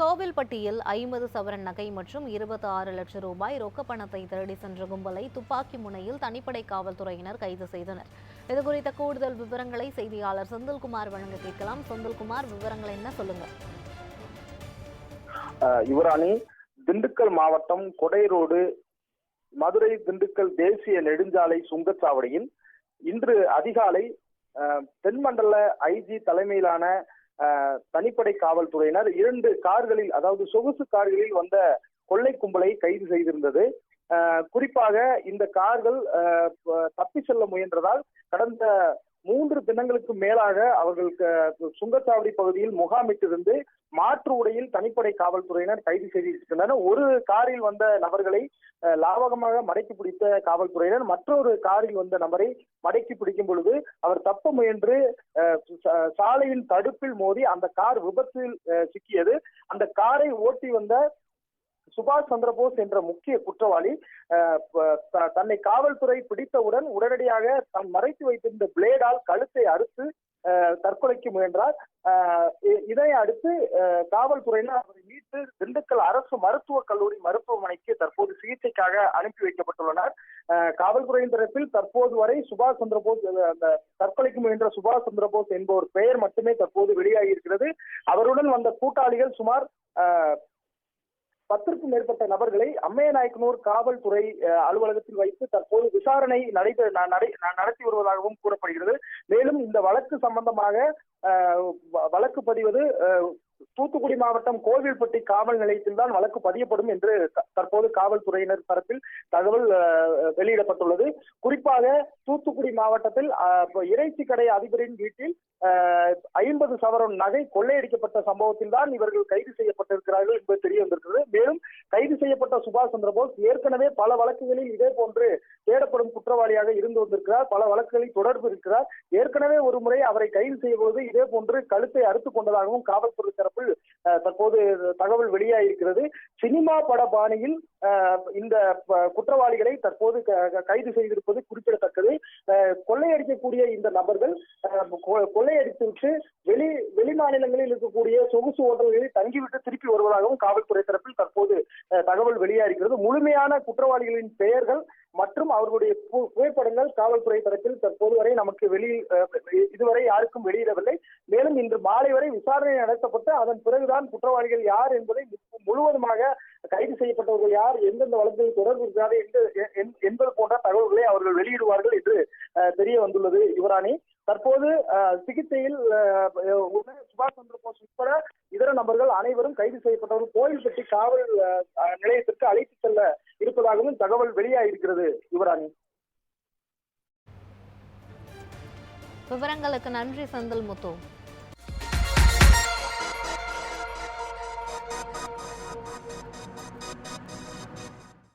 கோவில்பட்டியில் ஐம்பது சவரன் நகை மற்றும் இருபத்தி ஆறு லட்சம் ரூபாய் ரொக்க பணத்தை திருடி சென்ற கும்பலை துப்பாக்கி முனையில் தனிப்படை காவல்துறையினர் கைது செய்தனர். இது குறித்த கூடுதல் விவரங்களை செய்தியாளர் செந்தில்குமார் வழங்க கேட்கலாம். செந்தில்குமார் விவரங்கள் என்ன சொல்லுங்க? அஹ் யுவராணி திண்டுக்கல் மாவட்டம் கொடை ரோடு மதுரை திண்டுக்கல் தேசிய நெடுஞ்சாலை சுங்கச்சாவடியில் இன்று அதிகாலை தென்மண்டல ஐஜி தலைமையிலான தனிப்படை காவல்துறையினர் இரண்டு கார்களில் அதாவது சொகுசு கார்களில் வந்த கொள்ளை கும்பலை கைது செய்திருந்தது. குறிப்பாக இந்த கார்கள் அஹ், தப்பி செல்ல முயன்றதால் கடந்த மூன்று தினங்களுக்கு மேலாக அவர்கள் க- சுங்கச்சாவடி பகுதியில் முகாமிட்டிருந்து மாற்று உடையில் தனிப்படை காவல்துறையினர் கைது செய்திருக்கின்றனர். ஒரு காரில் வந்த நபர்களை அஹ், லாவகமாக மடக்கி பிடித்த காவல்துறையினர் மற்றொரு காரில் வந்த நபரை மடக்கி பிடிக்கும் பொழுது அவர் தப்ப முயன்று அஹ், சாலையின் தடுப்பில் மோதி அந்த கார் விபத்தில் சிக்கியது. அந்த காரை ஓட்டி வந்த சுபாஷ் சந்திரபோஸ் என்ற முக்கிய குற்றவாளி அஹ், த- தன்னை காவல்துறை பிடித்தவுடன் உடனடியாக தான் மறைத்து வைத்திருந்த பிளேடால் கழுத்தை அறுத்து அஹ், தற்கொலைக்கு முயன்றார். இதை அடுத்து அஹ், காவல்துறையினர் அவரை மீட்டு திண்டுக்கல் அரசு மருத்துவக் கல்லூரி மருத்துவமனைக்கு தற்போது சிகிச்சைக்காக அனுப்பி வைக்கப்பட்டுள்ளனர். காவல்துறையின் தரப்பில் தற்போது வரை சுபாஷ் சந்திரபோஸ் அந்த தற்கொலைக்கு முயன்ற சுபாஷ் சந்திரபோஸ் என்பவர் பெயர் மட்டுமே தற்போது வெளியாகி இருக்கிறது. அவருடன் வந்த கூட்டாளிகள் சுமார் அஹ், பத்திற்கும் மேற்பட்ட நபர்களை அம்மையநாயக்கனூர் காவல்துறை அஹ், அலுவலகத்தில் வைத்து தற்போது விசாரணை நடைபெற நடை நடத்தி வருவதாகவும் கூறப்படுகிறது. மேலும் இந்த வழக்கு சம்பந்தமாக அஹ், வழக்கு பதிவது அஹ், தூத்துக்குடி மாவட்டம் கோவில்பட்டி காவல் நிலையத்தில் தான் வழக்கு பதியப்படும் என்று த- தற்போது காவல்துறையினர் தரப்பில் தகவல் அஹ், வெளியிடப்பட்டுள்ளது. குறிப்பாக தூத்துக்குடி மாவட்டத்தில் அஹ், இறைச்சி கடை அதிபரின் வீட்டில் ஐம்பது சவரன் நகை கொள்ளையடிக்கப்பட்ட சம்பவத்தில் தான் இவர்கள் கைது செய்யப்பட்டிருக்கிறார்கள் என்பது தெரிய வந்திருக்கிறது மேலும் கைது செய்யப்பட்ட சுபாஷ் சந்திரபோஸ் ஏற்கனவே பல வழக்குகளில் இதே போன்று தேடப்படும் குற்றவாளியாக இருந்து வந்திருக்கிறார். பல வழக்குகளில் தொடர்பு இருக்கிறார். ஏற்கனவே ஒரு முறை அவரை கைது செய்யும்போது இதே போன்று கழுத்தை அறுத்துக் கொண்டதாகவும் காவல்துறை தரப்பில் தற்போது தகவல் வெளியாகியிருக்கிறது சினிமா பட பாணியில் இந்த குற்றவாளிகளை தற்போது க- கைது செய்திருப்பது குறிப்பிடத்தக்கது. அஹ், கொள்ளையடிக்கக்கூடிய இந்த நபர்கள் அஹ், கொ- கொள்ளையடித்துவிட்டு வெளி வெளி மாநிலங்களில் இருக்கக்கூடிய சொகுசு ஓட்டல்களில் தங்கிவிட்டு திருப்பி வருவதாகவும் காவல்துறை தரப்பில் தற்போது தகவல் வெளியாகிறது முழுமையான குற்றவாளிகளின் பெயர்கள் மற்றும் அவர்களுடைய பு- புகைப்படங்கள் காவல்துறை தரப்பில் தற்போது வரை நமக்கு வெளி இதுவரை யாருக்கும் வெளியிடவில்லை. மேலும் இன்று மாலை வரை விசாரணை நடத்தப்பட்டு அதன் பிறகுதான் குற்றவாளிகள் யார் என்பதை முழுவதுமாக கைது செய்யப்பட்டவர்கள் யார் எந்தெந்த வழக்கில் தொடர்பு இருக்கிறார் எ- என்- என்பது போன்ற தகவல்களை அவர்கள் வெளியிடுவார்கள் என்று அஹ், தெரிய வந்துள்ளது யுவராணி. தற்போது சிகிச்சையில் சுபாஷ் சந்திர சுபாஷ் சந்திரபோஸ் உட்பட இதர நபர்கள் அனைவரும் கைது செய்யப்பட்டவர்கள் கோயில்பட்டி காவல் நிலையத்திற்கு அழைத்து செல்ல இருப்பதாகவும் தகவல் வெளியாகிருக்கிறது யுவராணி. விவரங்களுக்கு நன்றி செந்தில் முத்து